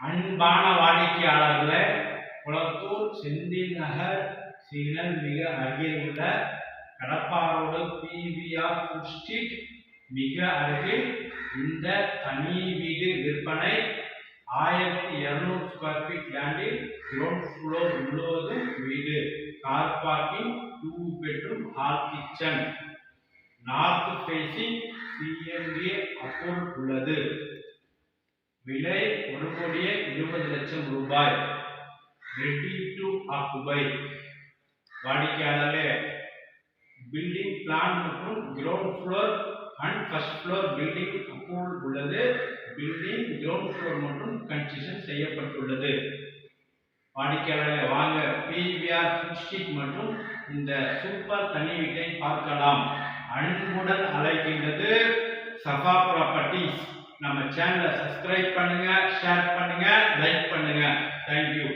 அன்பான வாடிக்கையாளர்களே குளத்தூர் செந்தில் நகர் சீலன் மிக அருகில் உள்ள கடப்பாரோடு பிவிஆர் ஃபுட் ஸ்ட்ரீட் மிக அருகில் இந்த தனி வீடு விற்பனை ஆயிரத்தி இருநூறு ஸ்கொயர் ஃபீட் லேண்டில் கிரவுண்ட் ஃப்ளோர் முழுவதும் வீடு. Car parking two bedroom hall kitchen north facing CMA account உள்ளது. விலை ஒரு கோடியே இருபது லட்சம் ரூபாய். ரெடி டு ஆக்குபை வாடிக்கையாளரே பில்டிங் பிளான் மற்றும் ground floor and first floor building approval உள்ளது. பில்டிங் கிரவுண்ட் ஃப்ளோர் மற்றும் கன்ஸ்ட்ரக்ஷன் செய்யப்பட்டுள்ளது. வாடிக்கையாளரை வாங்க. பிவிஆர் ஃபுட் ஸ்ட்ரீட் மற்றும் இந்த சூப்பர் தனி வீட்டை பார்க்கலாம். அன்புடன் அழைக்கின்றது சஃபா ப்ராப்பர்ட்டிஸ் நம்ம சேனலை சப்ஸ்கிரைப் பண்ணுங்க ஷேர் பண்ணுங்க லைக் பண்ணுங்க. தேங்க்யூ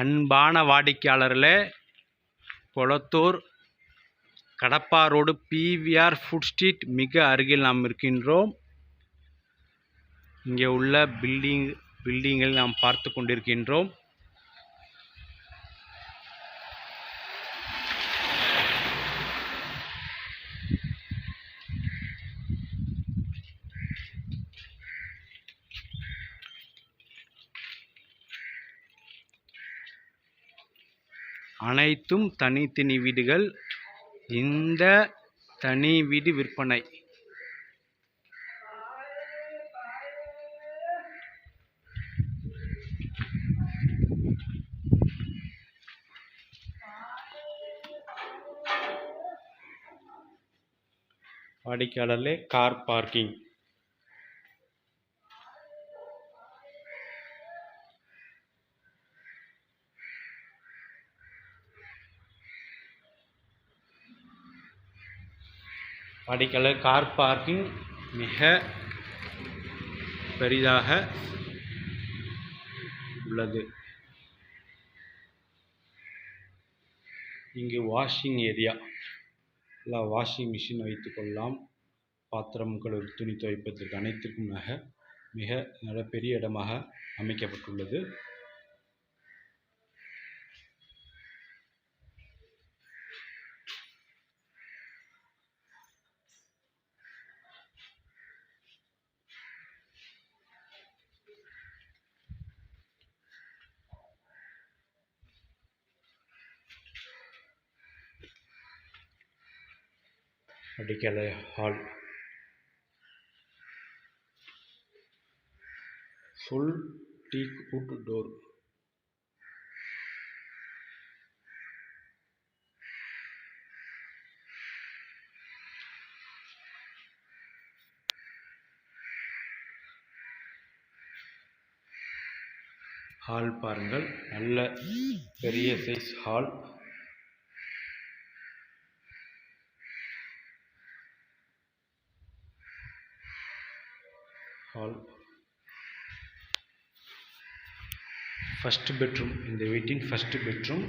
அன்பான வாடிக்கையாளர்களே Kolathur Kadappa road PVR food street மிக அருகில் நாம் இருக்கின்றோம். இங்கே உள்ள பில்டிங் பில்டிங்கில் நாம் பார்த்து கொண்டிருக்கின்றோம். அனைத்தும் தனித்தனி வீடுகள். இந்த தனி வீடு விற்பனை. வாடிக்கையாளர்களே கார் பார்க்கிங். வாடிக்கையாளர் கார் பார்க்கிங் மிக பெரிதாக உள்ளது. இங்கு வாஷிங் ஏரியா எல்லாம் வாஷிங் மிஷின் வைத்துக்கொள்ளலாம் பாத்திரம் கழுவு துணி துவைப்பதற்கு அனைத்துக்கும் மிக நல்ல பெரிய இடமாக அமைக்கப்பட்டுள்ளது. அடிக்கலை hall full teak wood door. Hall பாருங்கள். நல்ல பெரிய size hall. Hall first bedroom இந்த வீட்டின் ஃபஸ்ட் பெட்ரூம்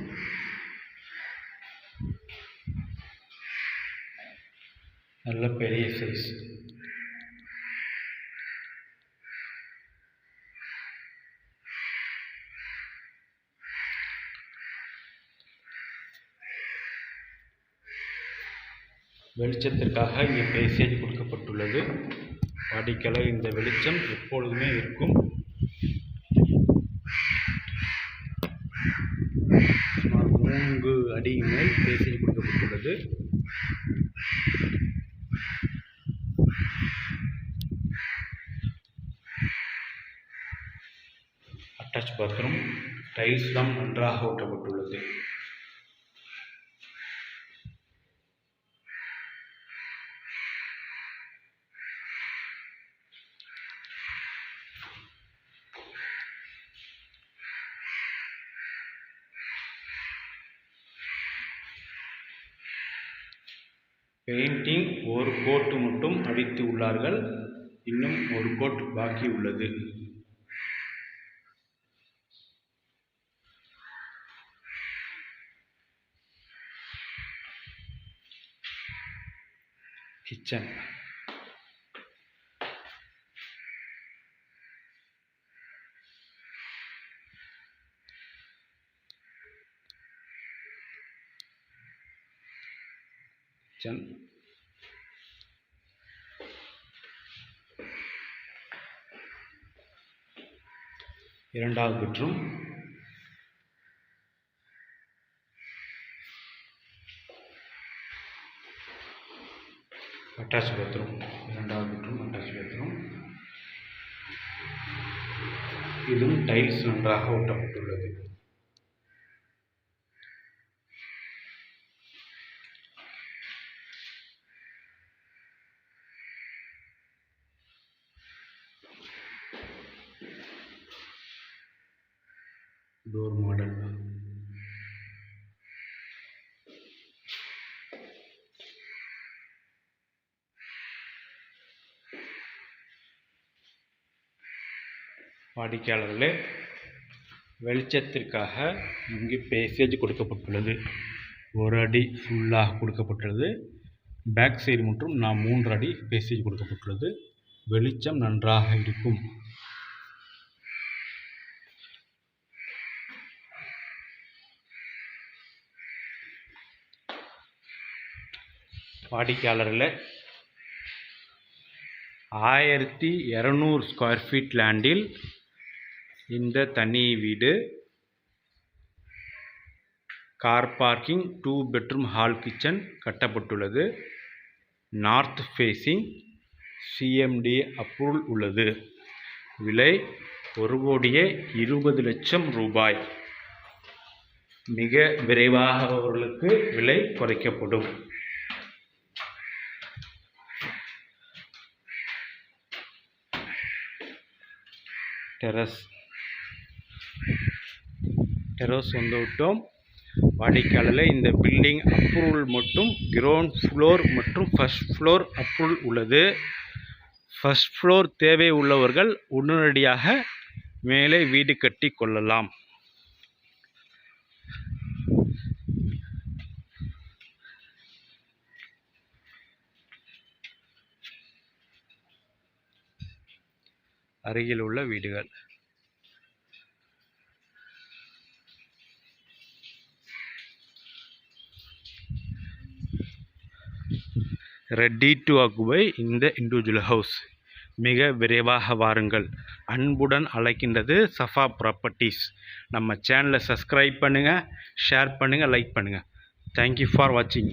நல்ல பெரிய சைஸ் வெளிச்சத்திற்காக இங்கே பேசேஜ் கொடுக்கப்பட்டுள்ளது. வாடிக்கையாளர் இந்த வெளிச்சம் எப்பொழுதுமே இருக்கும். சுமார் மூன்று அடி மேல் பேசேஜ் கொடுக்கப்பட்டுள்ளது. அட்டாச் பாத்ரூம் டைல்ஸ் தான் நன்றாக ஓட்டப்பட்டுள்ளது பெயிண்டிங் ஒரு கோட்டு மட்டும் அடித்து உள்ளார்கள். இன்னும் ஒரு கோட் பாக்கி உள்ளது. கிச்சன். கிச்சன். இரண்டாவது பெட்ரூம் அட்டாச் பாத்ரூம் இரண்டாவது பெட்ரூம் அட்டாச் பாத்ரூம் இதுவும் டைல்ஸ் நன்றாக ஒட்டப்பட்டுள்ளது. டோர் மாடல் வாடிக்கையாளர்களே வெளிச்சத்திற்காக இங்கு பேசேஜ் கொடுக்கப்பட்டுள்ளது. ஒரு அடி ஃபுல்லாக கொடுக்கப்பட்டுள்ளது. பேக் சைடு மற்றும் நான் மூன்று அடி பேசேஜ் கொடுக்கப்பட்டுள்ளது. வெளிச்சம் நன்றாக இருக்கும். வாடிக்கையாளர்களே ஆயிரத்தி இரநூறு ஸ்கொயர் ஃபீட் லேண்டில் இந்த தனி வீடு car parking two bedroom hall kitchen கட்டப்பட்டுள்ளது. நார்த் ஃபேஸிங் சிஎம்டி அப்ரூவல் உள்ளது. விலை ஒரு கோடியே இருபது லட்சம் ரூபாய். மிக விரைவாக அவர்களுக்கு விலை குறைக்கப்படும். டெரஸ். டெரஸ் வந்து விட்டோம். வாடிக்கையாளர் இந்த பில்டிங் அப்ரூவல் மட்டும் கிரவுண்ட் ஃப்ளோர் மற்றும் ஃபஸ்ட் ஃப்ளோர் அப்ரூவல் உள்ளது. ஃபர்ஸ்ட் ஃப்ளோர் தேவை உள்ளவர்கள் உடனடியாக மேலே வீடு கட்டி கொள்ளலாம். அருகில் உள்ள வீடுகள். ரெடி டு அக்குபை இந்த இண்டிவிஜுவல் ஹவுஸ் மிக விரைவாக வாருங்கள். அன்புடன் அழைக்கின்றது சஃபா ப்ராப்பர்ட்டிஸ் நம்ம சேனலை சப்ஸ்கிரைப் பண்ணுங்கள் ஷேர் பண்ணுங்கள் லைக் பண்ணுங்கள் தேங்க்யூ ஃபார் வாட்சிங்